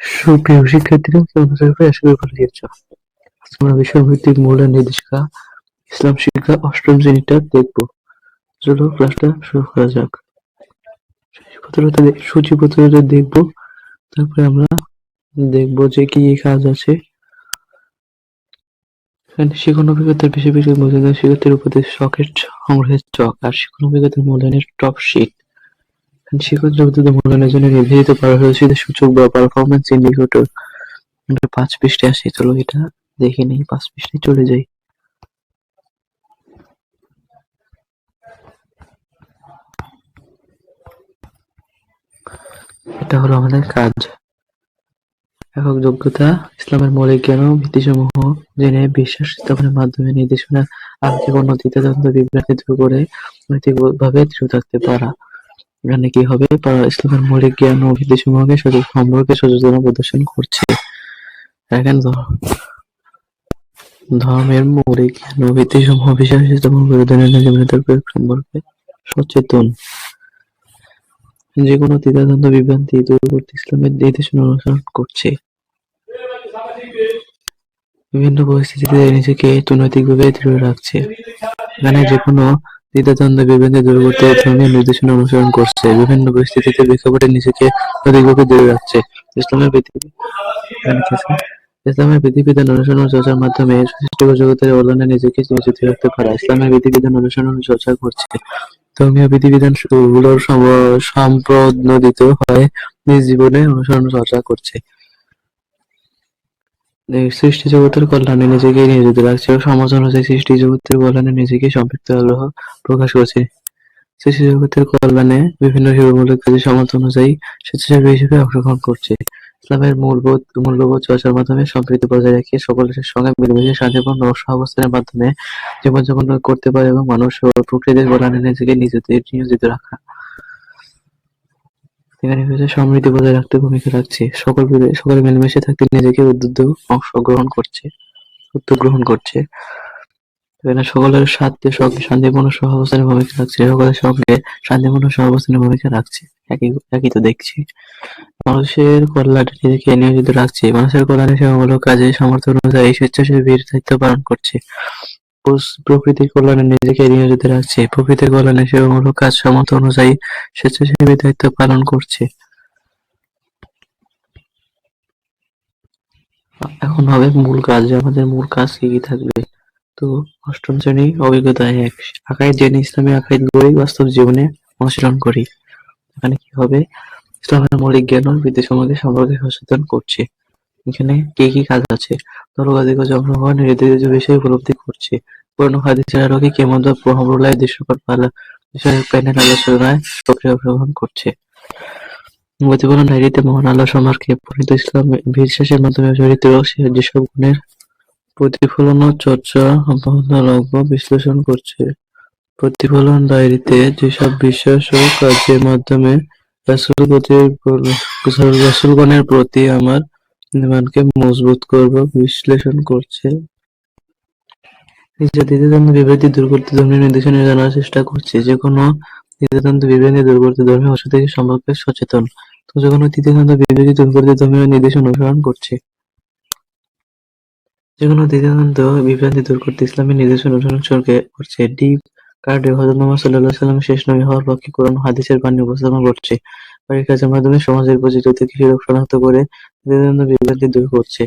সুপ্রিয় শিক্ষার্থীরা, কেমন আছো? আশা করি ভালোই আছো। আমরা বিষয়ভিত্তিক মূল্যায়ন নির্দেশিকা, ইসলাম শিক্ষা, অষ্টম শ্রেণীটা দেখব। চলো ক্লাসটা শুরু করা যাক। সূচিপত্রটা সূচিপত্রটা দেখব। তারপরে আমরা দেখব যে কি কাজ আছে। শিক্ষণ অভিজ্ঞতার বেশি বেশি মূল্যায়ন শিক্ষার্থীর উপদেশ শখের সংগ্রহের চক আর শিক্ষণ অভিজ্ঞতার মূল্যায়নের টপ শিট শিক্ষার্থীর উপদেশ মূল্যায়নের জন্য নির্ধারিত পারদর্শিতার সূচক বা পারফরমেন্স ইন্ডিকেটর আমরা পাঁচ পৃষ্ঠে আসি চলো এটা দেখে নেই পাঁচ পৃষ্ঠে চলে যাই। এটা হলো আমাদের কাজ। একক যোগ্যতা, ইসলামের মৌলিক জ্ঞান ও ভিত্তিসমূহ জেনে বিশ্বাস স্থাপনের মাধ্যমে নির্দেশনা আর্থিক উন্নতিতে দ্বন্দ্ব বিভ্রান্তি দূর করে নৈতিকভাবে দৃঢ় থাকতে পারা। এখানে কি হবে? ইসলামের মৌলিক জ্ঞান ও ভিত্তিসমূহকে সচেতন সম্পর্কে সচেতনতা প্রদর্শন করছে। এখানে ধর- ধর্মের মৌলিক জ্ঞান ও জীবনে তার প্রয়োগ সম্পর্কে সচেতন। যে কোনো দ্বিধাদ্বন্দ্ব, বিভ্রান্তি দূর করতে ইসলামের নির্দেশনা অনুসরণ করছে। বিভিন্ন পরিস্থিতিতে নিজেকে নৈতিকভাবে দৃঢ় রাখছে। এখানে যে কোনো দ্বিধাদ্বন্দ্ব বিভ্রান্তি দূর করতে ধর্মীয় নির্দেশনা অনুসরণ করছে। বিভিন্ন পরিস্থিতিতে প্রেক্ষাপটে নিজেকে নৈতিকভাবে দৃঢ় রাখছে। ইসলামের পৃথিবী? ইসলামের বিধিবিধান অনুসরণ ও চর্চার মাধ্যমে সৃষ্টিকর জগতের কল্যাণে নিজেকে নিয়োজিত রাখতে পারা। ইসলামের বিধিবিধান অনুসরণ ও চর্চা করছে। ধর্মীয় বিধিবিধানগুলোর সম- সম্পাদিত হয় নিজ জীবনে অনুসরণ চর্চা করছে। সৃষ্টি জগতের কল্যাণে নিজেকে নিয়োজিত রাখছে ও সমাজ অনুযায়ী সৃষ্টি জগতের কল্যাণে নিজেকে সম্পৃক্ত আগ্রহ প্রকাশ করছে। সৃষ্টি জগতের কল্যাণে বিভিন্ন সেবামূলক কাজে সমাজ অনুযায়ী স্বেচ্ছাসেবী হিসেবে অংশগ্রহণ করছে। ইসলামের মূলবোধ, মূল্যবোধ চর্চার মাধ্যমে সম্প্রীতি বজায় রেখে সকলের সঙ্গে মিলেমিশে শান্তিপূর্ণ ও সহাবস্থানের মাধ্যমে জীবনযাপন করতে পারে এবং মানুষ ও প্রকৃতির কল্যাণে নিজেকে নিজেদের নিয়োজিত রাখা। এখানে হচ্ছে সমৃদ্ধি বজায় রাখতে ভূমিকা রাখছে। সকল সকলে মিলেমিশে থাকতে নিজেকে উদ্বুদ্ধ অংশগ্রহণ করছে গ্রহণ করছে। এখানে সকলের সাথে সঙ্গে শান্তিপূর্ণ সহাবস্থানের ভূমিকা রাখছে। সকলের সঙ্গে শান্তিপূর্ণ সহাবস্থানের ভূমিকা রাখছে। একই একই তো দেখছি। মানুষের কল্যাণে নিজেকে নিয়োজিত রাখছে। মানুষের কল্যাণে সেবামূলক কাজে সামর্থ্য অনুযায়ী স্বেচ্ছাসেবীর দায়িত্ব পালন করছে। প্রকৃতির কল্যাণে নিজেকে নিয়োজিত রাখছে। প্রকৃতির কল্যাণে সেবামূলক কাজ সামর্থ্য অনুযায়ী স্বেচ্ছাসেবীর দায়িত্ব পালন করছে। এখন হবে মূল কাজ আমাদের মূল কাজ কি কি থাকবে? তো অষ্টম শ্রেণি অভিজ্ঞতা এক। আকাইদ জেনে ইসলামী আকাইদ গড়ি বাস্তব জীবনে অনুশীলন করি। এখানে কি হবে? ইসলামের মৌলিক জ্ঞান ও বিদ্যা সম্বন্ধে সম্পর্কে সচেতন করছে। এখানে কি কি কাজ আছে? দলগাদিক জন্মগ্রহণ নির্ধারিত বিষয় উপলব্ধি করছে পুরনো হাদিসের আলোকে কেমন প্রহমরুলায় দৃশ্যপট পালা বিষয়ের প্যানেল আলোচনায় সক্রিয় অংশগ্রহণ করছে। প্রতিফলন ডায়েরিতে মহান আল্লাহ সম্পর্কে পরিণত ইসলাম বিশ্বাসের মাধ্যমে সে- যেসব গুণের প্রতিফলন ও চর্চা অব্যাহত বিশ্লেষণ করছে, প্রতিফলন ডায়েরিতে যেসব বিশ্বাস ও কাজের মাধ্যমে রাসূল প্রতি রাসূলগণের প্রতি আমার ইমানকে মজবুত করব, বিশ্লেষণ করছে। নিজের দ্বিধাদ্বন্দ্ব বিভ্রান্তি দূর করতে ধর্মীয় নির্দেশনা জানার চেষ্টা করছে। যে কোনো দ্বিধাদ্বন্দ্ব বিভ্রান্তি দূর করতে ধর্মীয় অংশ থেকে সম্পর্কে সচেতন। তো যে কোনো দ্বিধাদ্বন্দ্ব বিভ্রান্তি দূর করতে ধর্মীয় নির্দেশ অনুসরণ করছে। যে কোনো দ্বিধাদ্বন্দ্ব বিভ্রান্তি দূর করতে ইসলামের নির্দেশ অনুসরণ করছে ডিপ কার্ডে হযরত মুহাম্মদ সাল্লাল্লাহু আলাইহি সাল্লামের শেষ নবী হওয়ার পক্ষে কোরআন হাদিসের বাণী উপস্থাপন করছে। বাড়ির কাজের মাধ্যমে সমাজের পরিচিত থেকে শনাক্ত করে দ্বিধাদ্বন্দ্ব বিভ্রান্তি দূর করছে।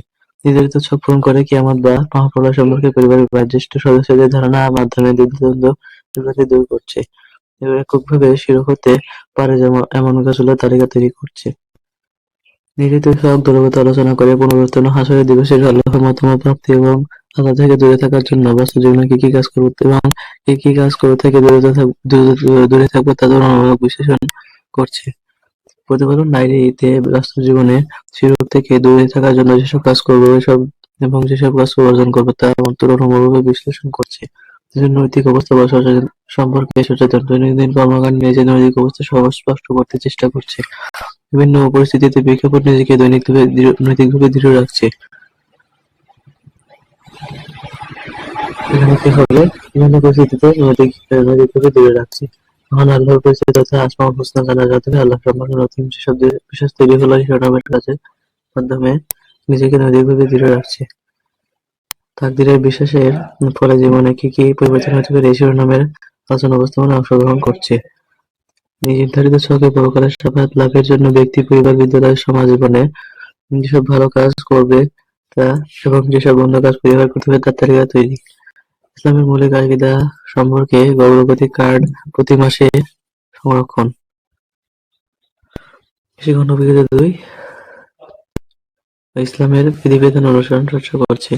নির্ধারিত ছক পূরণ করে কিয়ামত বা মহাপ্রলয় সম্পর্কে পরিবারের বয়োজ্যেষ্ঠ সদস্যদের ধারণার মাধ্যমে দ্বিধাদ্বন্দ্ব বিভ্রান্তি দূর করছে। এককভাবে শিরক হতে পারে এমন কাজগুলোর তালিকা তৈরি করছে। নির্ধারিত সব দলগত আলোচনা করে পুনরুত্থান হাসরের দিবসের আল্লাহর মতামত প্রাপ্তি এবং আল্লাহ থেকে দূরে থাকার জন্য বাস্তব জীবনে কি কি কাজ করতে এবং কি কি কাজ করে থেকে দূরে থাকবে তাদের অনুভব বিশ্লেষণ করছে। প্রতিফলন ডায়েরিতে ব্যস্ত জীবনে শিরক থেকে দূরে থাকার জন্য যেসব কাজ করব এসব এবং যেসব কাজ অর্জন করবে তার অন্তর অনুভবে বিশ্লেষণ করছে। নৈতিক অবস্থা বা সচেতন সম্পর্কে সচেতন। দৈনন্দিন কর্মকাণ্ড নিজের নৈতিক অবস্থা সহ স্পষ্ট করতে চেষ্টা করছে। বিভিন্ন পরিস্থিতিতে প্রেক্ষাপট নিজেকে দৈনিকভাবে নৈতিকভাবে দৃঢ় রাখছে। এখানে কি হবে? বিভিন্ন পরিস্থিতিতে নৈতিক, নৈতিকভাবে দৃঢ় রাখছে। মহান আল্লাহর পরিচয় তথা আসমাউল হোসনা জানা যাতে আল্লাহ সম্পর্কে নতুন যেসব বিশ্বাস তৈরি হলো শিরোনামের কাছে মাধ্যমে নিজেকে নৈতিকভাবে দৃঢ় রাখছে। তাকদীরের বিশ্বাসের ফলে জীবনে কি কি পরিবর্তন হতে পারে এই শিরোনামের আলোচনা উপস্থাপনায় অংশগ্রহণ করছে। নির্ধারিত ছকে পরকালের সাফায়াত লাভের জন্য ব্যক্তি, পরিবার, বিদ্যালয়, সমাজ জীবনে যেসব ভালো কাজ করবে তা এবং যেসব মন্দ কাজ পরিহার করতে হবে তার তালিকা তৈরি। ইসলামের মৌলিক আকীদা সম্পর্কে অগ্রগতি কার্ড প্রতি মাসে সংরক্ষণ। দুই ইসলামের বিধিবিধান অনুসরণ চর্চা করছে।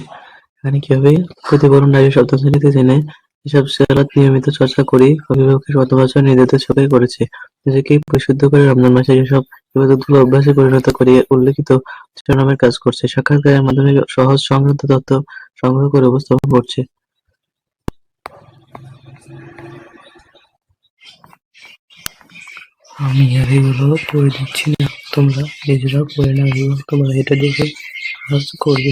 এখানে কি হবে প্রতিবরণ নারী সপ্তম শ্রেণীতে জেনে এসব সেলাত নিয়মিত চর্চা করি অভিভাবকের গত বছর নির্ধারিত ছকে করেছে নিজেকে পরিশুদ্ধ করে রমজান মাসে যেসব ইবাদতগুলো অভ্যাসে পরিণত করিয়ে উল্লেখিত শিরোনামের কাজ করছে সাক্ষাৎকারের মাধ্যমে সহজ সংক্রান্ত তথ্য সংগ্রহ করে উপস্থাপন করছে আমি আর এগুলো করে দিচ্ছি না তোমরা নিজেরাও করে না এবং তোমরা এটা দেখে কাজ করবে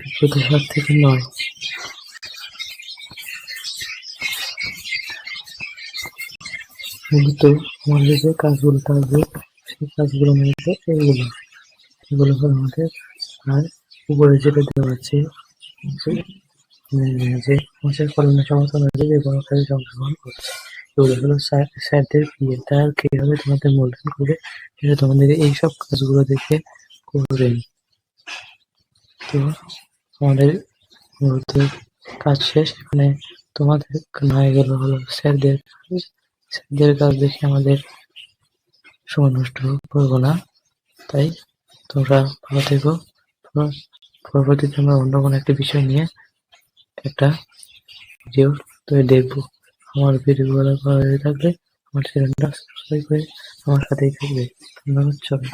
বিপদের হাত থেকে নয় মূলত আমাদের যে কাজগুলো থাকবে সেই কাজগুলো মূলত এগুলো হলো আমাদের আর উপরে যেটা দেওয়া আছে যে মাসের কল্যাণ সমর্থন হয়েছে যে কোনো কাজে অংশগ্রহণ করছে এগুলো স্যারদের বিয়ে তার কীভাবে তোমাদের মূল্যায়ন করবে সেটা তোমাদের এইসব কাজগুলো দেখে করবেন তো আমাদের মূলত কাজ শেষ, এখানে তোমাদের না এগুলো হলো স্যারদের কাজ। স্যারদের কাজ দেখে আমাদের সময় নষ্ট করব না। তাই তোমরা ভালো থেকো। পরবর্তীতে আমরা অন্য কোনো একটা বিষয় নিয়ে একটা ভিডিও তৈরি দেখব। আমার ভিডিওগুলো ভালো লেগে থাকলে আমার চ্যানেলটা সাবস্ক্রাইব করে আমার সাথেই থাকবে। ধন্যবাদ সবাই